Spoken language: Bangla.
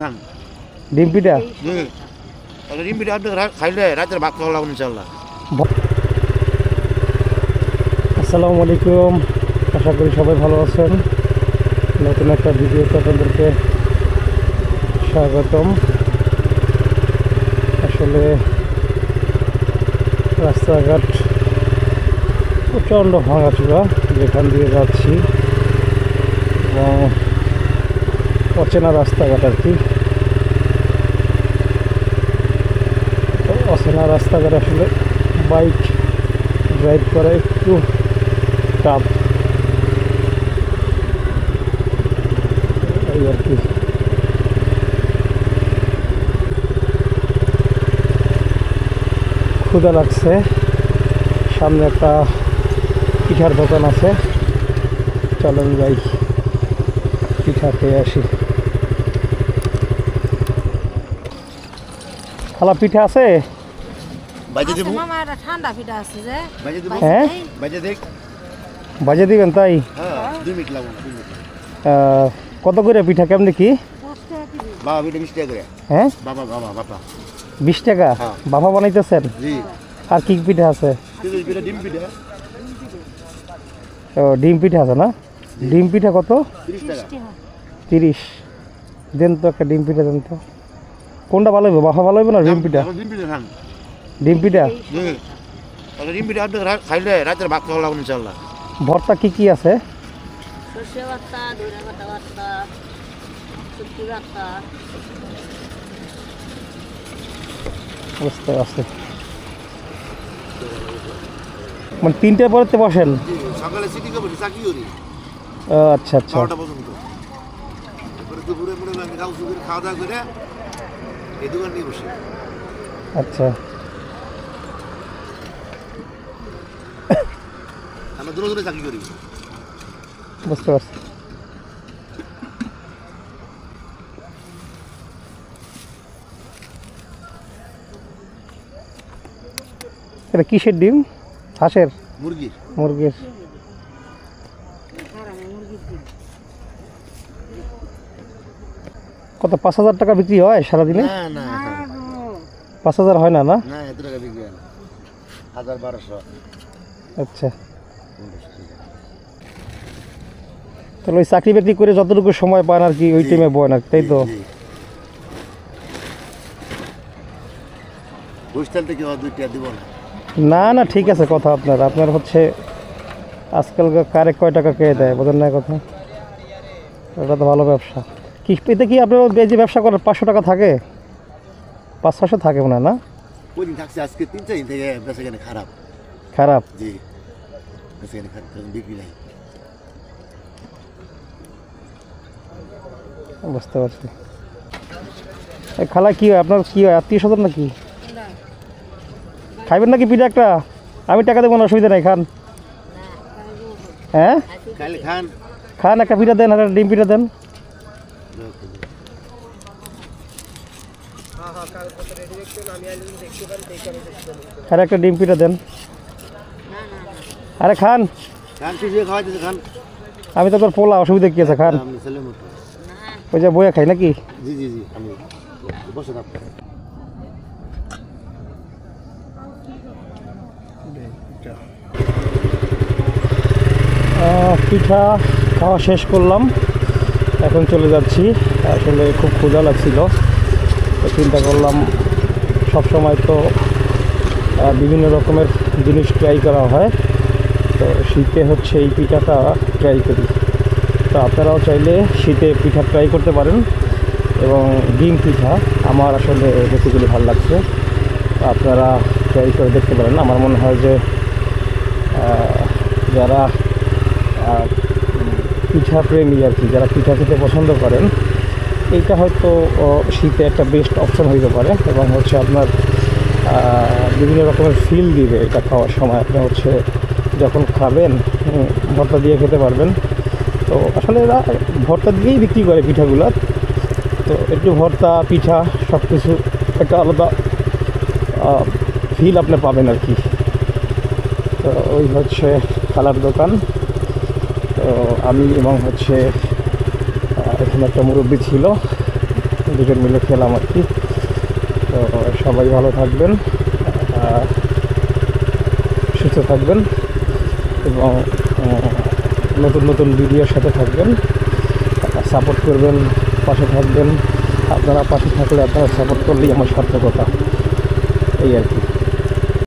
ডিম পিঠা তাহলে ডিম পিঠা আপনি রা- খাইলে রাতের ভাত খাওয়া লাগবে ইনশাল্লাহ আসসালামু আলাইকুম আশা করি সবাই ভালো আছেন নতুন একটা ভিডিওতে আপনাদেরকে স্বাগতম আসলে রাস্তাঘাট প্রচণ্ড ভাঙাচুরা যেখান দিয়ে যাচ্ছি এবং অচেনা রাস্তাঘাট আর কি। অচেনা রাস্তাঘাট আসলে বাইক ড্রাইভ করা একটু টাফ এই আর কি। ক্ষুদা লাগছে। সামনে একটা পিঠার দোকান আছে। চলেন যাই। পিঠা খেয়ে আসি। খালা পিঠা আছে? বাজে আছে মামা একটা ঠান্ডা পিঠা আছে যে। বাজে দেবো। হ্যাঁ? বাজে দেখ। বাজে দিবেন তাই? হ্যাঁ দুই মিনিট লাগবে না মিনিট কত করে পিঠা? কেমনি কি? বাবা পিঠা বিশ টাকা করে। হ্যাঁ? বাবা বাবা বাবা। বিশ টাকা? হ্যাঁ। বাবা বানাইতেছেন? জি। আর কি পিঠা আছে? পিঠা ডিম পিঠা। ও ডিম পিঠা আছে না? ডিম পিঠা কত? টাকা। তিরিশ। দেন তো একটা ডিম পিঠা দেন তো। কোনটা ভালো হইব? বাফা ভালো হইব না ডিম পিঠা? এখন ডিম পিঠা খান ডিম তাহলে ডিম আপনি খাইলে রাতের ভাত খাওয়া লাগবে ইনশাল্লাহ ভর্তা কি কি আছে? সর্ষে বাত্তা ধনে পাতা বাত্তা শুটকি বাত্তা বুঝতে পারছি। মানে তিনটে পরেতে বসেন? সকালে সিটি খাব চাকরি করি। আচ্ছা আচ্ছা। পর্যন্ত। দুপুরে খাওয়া দাওয়া করে এই দোকান নিয়ে বসে। আচ্ছা। আমরা দূরে দূরে চাকরি করি। বুঝতে পারছি। এটা কিসের ডিম? হাঁসের? মুরগির। মুরগির। কত পাঁচ হাজার টাকা বিক্রি হয় সারাদিনে? পাঁচ হাজার হয় না না? আচ্ছা। তাহলে ওই চাকরি বাকরি করে যতটুকু সময় পান আর কি ওই টাইমে বয় না তাই তো? না। না ঠিক আছে কথা আপনার। আপনার হচ্ছে আজকাল কারে কয় টাকা কে দেয় বোঝেন না কথা? এটা তো ভালো ব্যবসা। কি এতে কি আপনার যে ব্যবসা করেন পাঁচশো টাকা থাকে? পাঁচ ছশো থাকে মনে হয় না? ওই দিন থাকছে আজকে তিন চার দিন থেকে বেচা কেন খারাপ। খারাপ? জি। বেচা কেন খারাপ বিক্রি নাই। বুঝতে পারছি। এই খালা কি হয় আপনার কি হয় আত্মীয় স্বজন নাকি? খাইবেন নাকি পিঠা একটা? আমি টাকা দেবো না অসুবিধা নাই খান। হ্যাঁ? খান। খান একটা পিঠা দেন একটা ডিম পিঠা দেন। আর একটা ডিম পিঠা দেন। আরে খান। হয়ে আমি তো তোর পোলা অসুবিধা কি আছে খান? ওই যে বইয়া খাই নাকি? জি জি জি আমি বসে পিঠা খাওয়া শেষ করলাম। এখন চলে যাচ্ছি। আসলে খুব ক্ষুধা লাগছিল। চিন্তা করলাম সব সময় তো বিভিন্ন রকমের জিনিস ট্রাই করা হয়। তো শীতে হচ্ছে এই পিঠাটা ট্রাই করি। তো আপনারাও চাইলে শীতে পিঠা ট্রাই করতে পারেন এবং ডিম পিঠা। আমার আসলে বেসিক্যালি ভালো লাগছে। আপনারা ট্রাই করে দেখতে পারেন। আমার মনে হয় যে যারা পিঠা প্রেমী আর কি, যারা পিঠা খেতে পছন্দ করেন এইটা হয়তো শীতে একটা বেস্ট অপশন হইতে পারে এবং হচ্ছে আপনার বিভিন্ন রকমের ফিল দিবে এটা খাওয়ার সময়। আপনি হচ্ছে যখন খাবেন ভর্তা দিয়ে খেতে পারবেন। তো আসলে এরা ভর্তা দিয়েই বিক্রি করে পিঠাগুলো। তো একটু ভর্তা, পিঠা সব কিছু একটা আলাদা ফিল আপনি পাবেন আর কি। তো ওই হচ্ছে খালার দোকান। তো আমি এবং হচ্ছে এখানে একটা মুরব্বী ছিল। দুজন মিলে খেলাম আর কি। তো সবাই ভালো থাকবেন সুস্থ থাকবেন এবং নতুন নতুন ভিডিওর সাথে থাকবেন। সাপোর্ট করবেন, পাশে থাকবেন। আপনারা পাশে থাকলে আপনারা সাপোর্ট করলেই আমার সার্থকতা। এই আর কি।